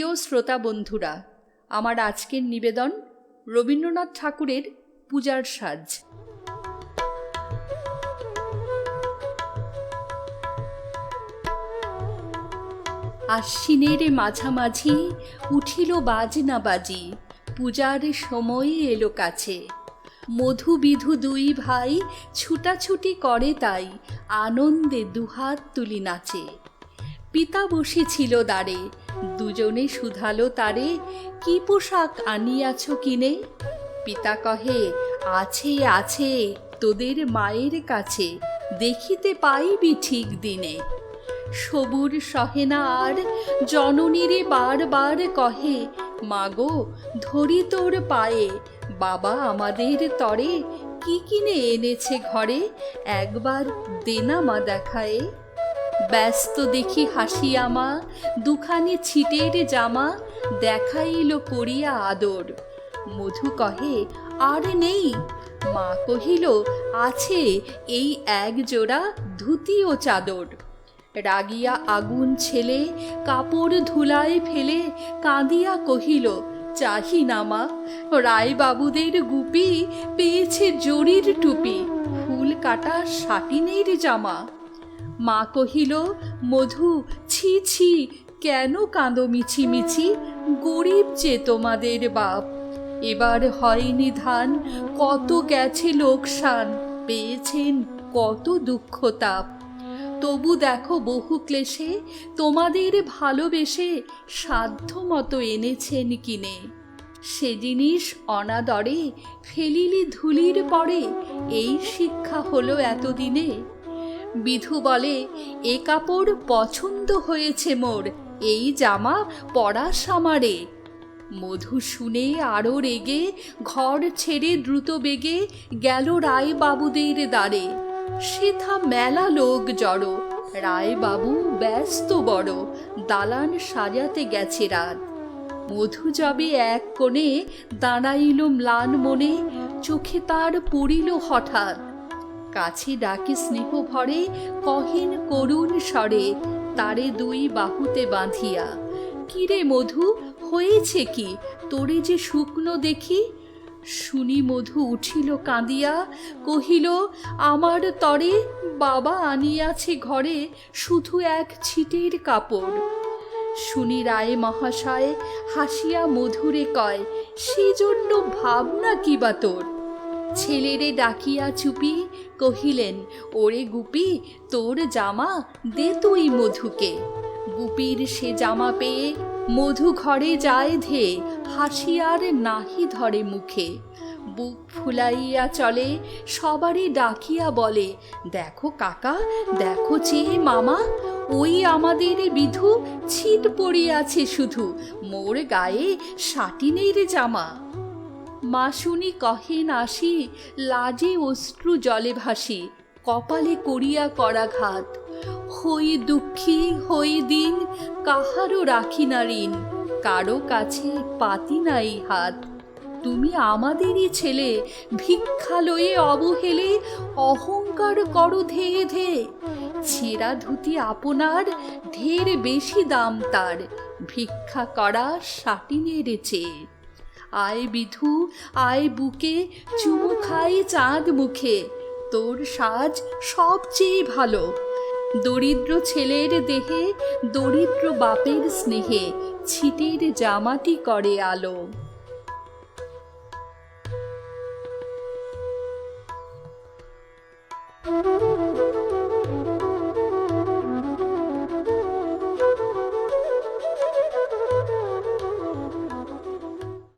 প্রিয় শ্রোতা বন্ধুরা, আমার আজকের নিবেদন রবীন্দ্রনাথ ঠাকুরের পূজার সাজ। আশ্বিনের মাঝামাঝি উঠিল বাজনা বাজি, পূজার সময় এলো কাছে। মধু বিধু দুই ভাই ছুটাছুটি করে তাই আনন্দে দুহাত তুলি নাচে। পিতা বসেছিল দাঁড়ে দুজনে শুধালো তারে, কি পোশাক আনিয়াছ কিনে? পিতা কহে, আছে আছে, তোদের মায়ের কাছে, দেখিতে পাইবি ঠিক দিনে। সবুর সহে না আর জননীরে বারবার কহে, মাগো, ধরি তোর পায়ে, বাবা আমাদের তরে কি কিনে এনেছে ঘরে? একবার দেনা মা দেখায়। ব্যস্ত দেখি হাসিয়া মা দুখানি ছিটের জামা দেখাইল করিয়া আদর। মধু কহে, আর নেই? মা কহিল, আছে এই এক জোড়া ধুতি ও চাদর। রাগিয়া আগুন ছেলে কাপড় ধুলায় ফেলে কাঁদিয়া কহিল, চাহি না নামা রায়বাবুদের গুপি পেয়েছে জরির টুপি। ফুল কাটা সাটিনের জামা। মা কহিল, মধু, ছি ছি, কেন কাঁদো মিছি মিছি গরিব যে তোমাদের বাপ। এবার হয়নি ধান কত গেছে লোকসান, পেয়েছেন কত দুঃখ তাপ। তবু দেখো বহু ক্লেশে, তোমাদের ভালোবেসে সাধ্য মতো এনেছেন কিনে। সে জিনিস অনাদরে ফেলিলি ধুলির পরে, এই শিক্ষা হলো এতদিনে। বিধু বলে, এ কাপড় পছন্দ হয়েছে মোর, এই জামা পরা সামারে। মধু শুনে আরও রেগে, ঘর ছেড়ে দ্রুত বেগে গেল রায় বাবুদের দ্বারে সেথা মেলা লোক জড়ো রায় বাবু ব্যস্ত বড়, দালান সাজাতে গেছে রাত। মধু যাবে এক কোণে দাঁড়াইল ম্লান মনে, চোখে তার পড়িল হঠাৎ। কাছে ডাকি স্নেহ ভরে, কহিন করুণ স্বরে, তারে দুই বাহুতে বাঁধিয়া। কিরে মধু, হয়েছে কি? তোরে যে শুকনো দেখি? শুনি মধু উঠিল কাঁদিয়া, কহিল, আমার তরে বাবা আনিয়াছে ঘরে শুধু এক ছিটের কাপড়। শুনি রায় মহাশয় হাসিয়া মধুরে কয়, সেজন্য ভাবনা কি বা তোর? ছেলেরে ডাকিয়া চুপি কহিলেন, ওরে গুপি, তোর জামা দে তুই মধুকে। গুপির সে জামা পেয়ে মধু ঘরে যায় ধে হাসিয়ার নাহি ধরে মুখে। বুক ফুলাইয়া চলে, সবারই ডাকিয়া বলে, দেখো কাকা, দেখো চেয়ে মামা, ওই আমাদের বিধু ছিট পড়িয়াছে শুধু, মোর গায়ে সাটিনের জামা। মা শুনি কহেন আসি, লাজে অশ্রু জলে ভাসি, কপালে করিয়া করাঘাত। হই দুঃখী, হই দিন, কাহারও রাখি না ঋণ, কারও কাছে পাতি নাই হাত। তুমি আমাদেরই ছেলে ভিক্ষা লয়ে অবহেলে, অহংকার করো ধেয়ে ধে ছেঁড়া ধুতি আপনার, ঢের বেশি দাম তার, ভিক্ষা করা সাটিনের চেয়ে। আয় বিধু, আয় বুকে, চুমু খাই চাঁদ মুখে। তোর সাজ সবচেয়ে ভালো। দরিদ্র ছেলের দেহে, দরিদ্র বাপের স্নেহে ছিটের জামাটি করে আলো।